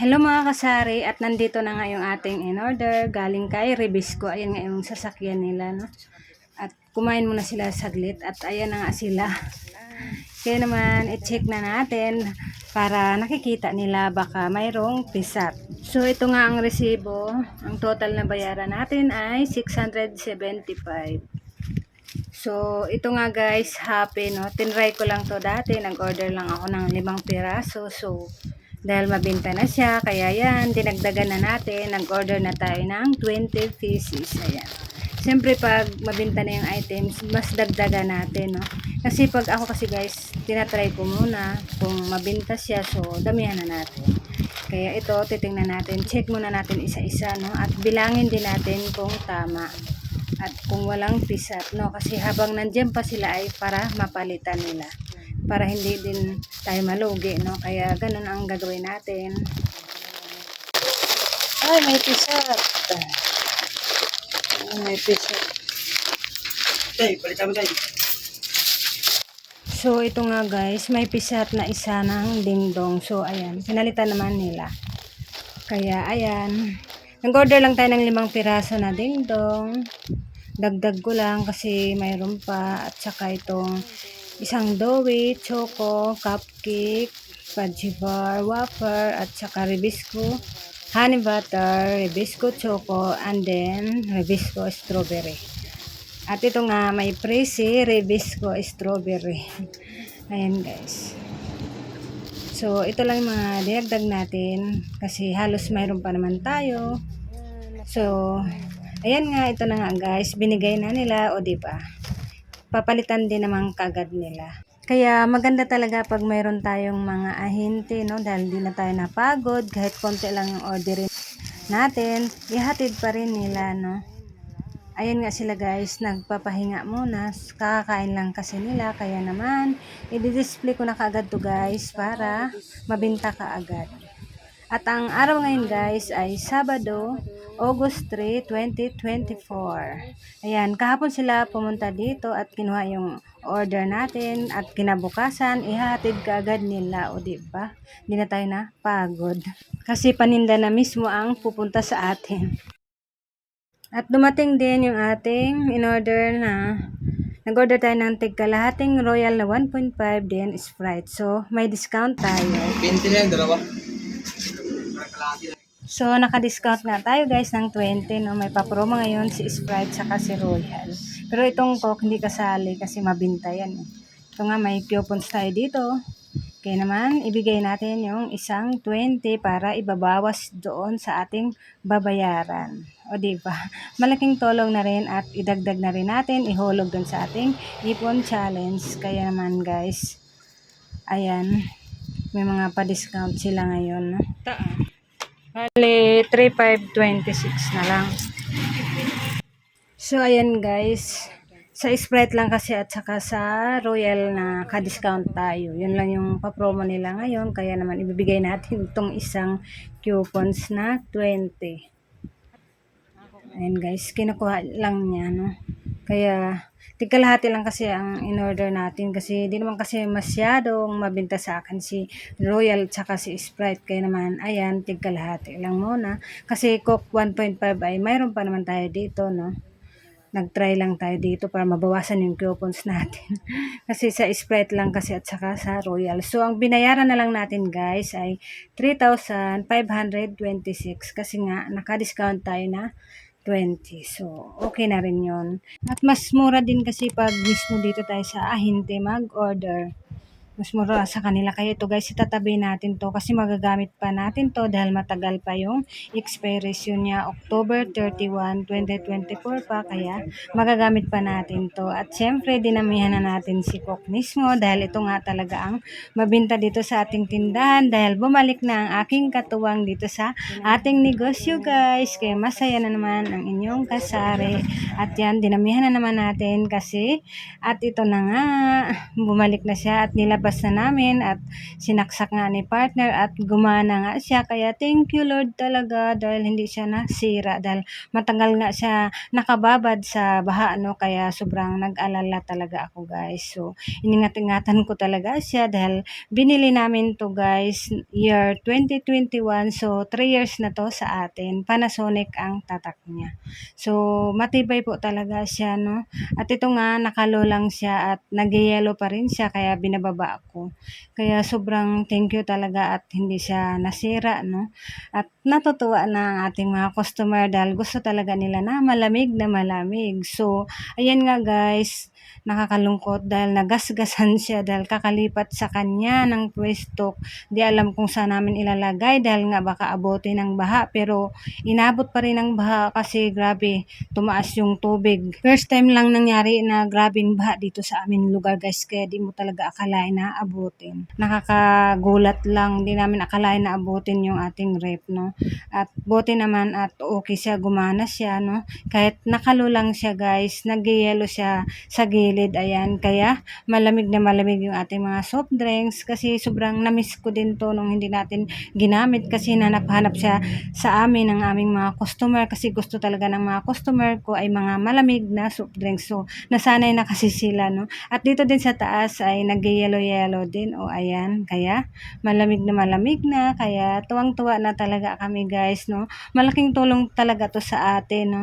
Hello mga kasari at nandito na nga ating in-order galing kay Rebisco. Ayan nga yung sasakyan nila no. At kumain muna sila saglit at ayan na nga sila. Kaya naman i-check na natin para nakikita nila baka mayroong pisat. So ito nga ang resibo. Ang total na bayaran natin ay 675. So, ito nga guys, happy no. Tinry ko lang to dati. Nag-order lang ako ng limang piraso. So, dahil mabinta na siya, kaya yan, dinagdagan na natin. Nag-order na tayo ng 20 pieces. Ayan. Siyempre, pag mabinta na yung items, mas dagdagan natin, no? Kasi pag ako kasi guys, tinatry ko muna kung mabinta siya, so damihan na natin. Kaya ito, titingnan natin, check muna natin isa-isa, no? At bilangin din natin kung tama at kung walang pisat, no? Kasi habang nandiyan pa sila ay para mapalitan nila. Para hindi din tayo malugi, no? Kaya ganun ang gagawin natin. Ay, may pisat. Ay, may pisat. Tay, palitan mo tayo. So, ito nga guys, may pisat na isa ng dingdong. So, ayan, pinalitan naman nila. Kaya, ayan. Nag-order lang tayo ng limang piraso na dingdong. Dagdag ko lang kasi mayroon pa. At saka itong isang doughy, choco, cupcake, fudgy bar, wafer, at saka ribisco, honey butter, ribisco choco, and then ribisco strawberry. At ito nga, may presi, ribisco, strawberry. Ayan guys. So, ito lang mga dinagdag natin kasi halos mayroon pa naman tayo. So, ayan nga, ito na nga guys, binigay na nila, o ba? Papalitan din naman kagad nila. Kaya maganda talaga pag mayroon tayong mga ahente, no? Dahil di na tayo napagod, kahit konti lang yung orderin natin, ihatid pa rin nila, no? Ayan nga sila guys, nagpapahinga muna. Kakakain lang kasi nila. Kaya naman, i-display ko na kaagad to guys para mabinta ka agad. At ang araw ngayon guys ay Sabado, August 3, 2024. Ayan, kahapon sila pumunta dito at kinuha yung order natin at kinabukasan, ihatid ka agad nila. O di ba? Hindi na tayo na pagod. Kasi paninda na mismo ang pupunta sa atin. At dumating din yung ating in-order na nag-order tayo ng tigkalahating royal na 1.5 din Sprite. So, may discount tayo. 20 na yan, dalawa. So, naka-discount nga tayo guys ng 20. No? May pa-promo ngayon si Sprite saka si Royal. Pero itong Coke hindi kasali kasi mabinta yan. Eh. Ito nga may coupons tayo dito. Kaya naman, ibigay natin yung isang 20 para ibabawas doon sa ating babayaran. O ba? Malaking tulong na rin at idagdag na rin natin, ihulog doon sa ating ipon challenge. Kaya naman guys, ayan, may mga pa-discount sila ngayon. No? Taan. Bali, 3,526 na lang. So, ayan guys. Sa Sprite lang kasi at saka sa Royal na ka-discount tayo. Yun lang yung pa-promo nila ngayon. Kaya naman ibibigay natin itong isang coupons na 20. Ayan guys, kinukuha lang niya, no? Kaya, tigkalahati lang kasi ang in-order natin kasi di naman kasi masyadong mabinta sa akin si Royal tsaka si Sprite. Kaya naman, ayan, tigkalahati lang muna. Kasi Coke 1.5 ay mayroon pa naman tayo dito, no? Nag-try lang tayo dito para mabawasan yung coupons natin. kasi sa Sprite lang kasi at saka sa Royal. So, ang binayaran na lang natin guys ay 3,526 kasi nga naka-discount tayo na 20. So, okay na rin yon At mas mura din kasi pag mismo dito tayo sa ahinte mag-order. Mas mura sa kanila. Kaya ito guys, itatabi natin to kasi magagamit pa natin to dahil matagal pa yung expiration niya. October 31, 2024 pa. Kaya magagamit pa natin to. At syempre, dinamihan na natin si Coke mismo dahil ito nga talaga ang mabinta dito sa ating tindahan dahil bumalik na ang aking katuwang dito sa ating negosyo guys. Kaya masaya na naman ang inyong kasari. At yan, dinamihan na naman natin kasi at ito na nga, bumalik na siya at nilabas binabas na namin at sinaksak nga ni partner at gumana nga siya. Kaya thank you Lord talaga dahil hindi siya nasira dahil matagal nga siya nakababad sa baha no kaya sobrang nag-alala talaga ako guys. So iningat-ingatan ko talaga siya dahil binili namin to guys year 2021 so 3 years na to sa atin. Panasonic ang tatak niya. So matibay po talaga siya no. At ito nga nakalo lang siya at nag-yellow pa rin siya kaya binababa ko. Kaya sobrang thank you talaga at hindi siya nasira no. At natutuwa na ang ating mga customer dahil gusto talaga nila na malamig na malamig. So ayan nga guys, nakakalungkot dahil nagasgasan siya dahil kakalipat sa kanya ng pwesto. Di alam kung saan namin ilalagay dahil nga baka abutin ng baha pero inabot pa rin ng baha kasi grabe tumaas yung tubig. First time lang nangyari na grabing baha dito sa amin lugar guys kaya di mo talaga akalain na abutin. Nakakagulat lang, di namin akalain na abutin yung ating rep no. At buti naman at okay siya, gumana siya no. Kahit nakalo lang siya guys, nag-yellow siya sa gilid ayan. Kaya malamig na malamig yung ating mga soft drinks kasi sobrang namiss ko din to nung hindi natin ginamit kasi nanap-hanap siya sa amin ng aming mga customer kasi gusto talaga ng mga customer ko ay mga malamig na soft drinks. So, nasanay na kasi sila, no? At dito din sa taas ay nag-yellow-yellow din. O, ayan. Kaya, malamig na malamig na. Kaya, tuwang-tuwa na talaga kami, guys, no? Malaking tulong talaga to sa atin, no?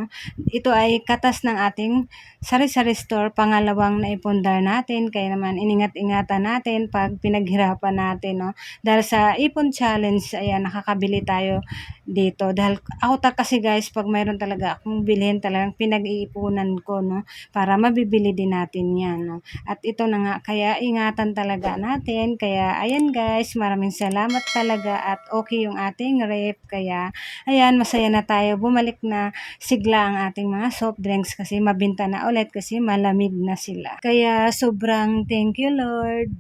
Ito ay katas ng ating sari-sari store, pangalawang naipundar natin. Kaya naman, iningat-ingatan natin pag pinaghirapan natin, no? Dahil sa Ipon Challenge, ayan, nakakabili tayo dito. Dahil ako ta kasi guys, pag mayroon talaga akong bilhin, talagang pinag-iipunan ko, no? Para mabibili din natin yan, no? At ito na nga, kaya ingatan talaga natin. Kaya, ayan guys, maraming salamat talaga at okay yung ating rep. Kaya, ayan, masaya na tayo. Bumalik na sigla ang ating mga soft drinks kasi mabinta na ulit kasi malamig na sila. Kaya, sobrang thank you Lord.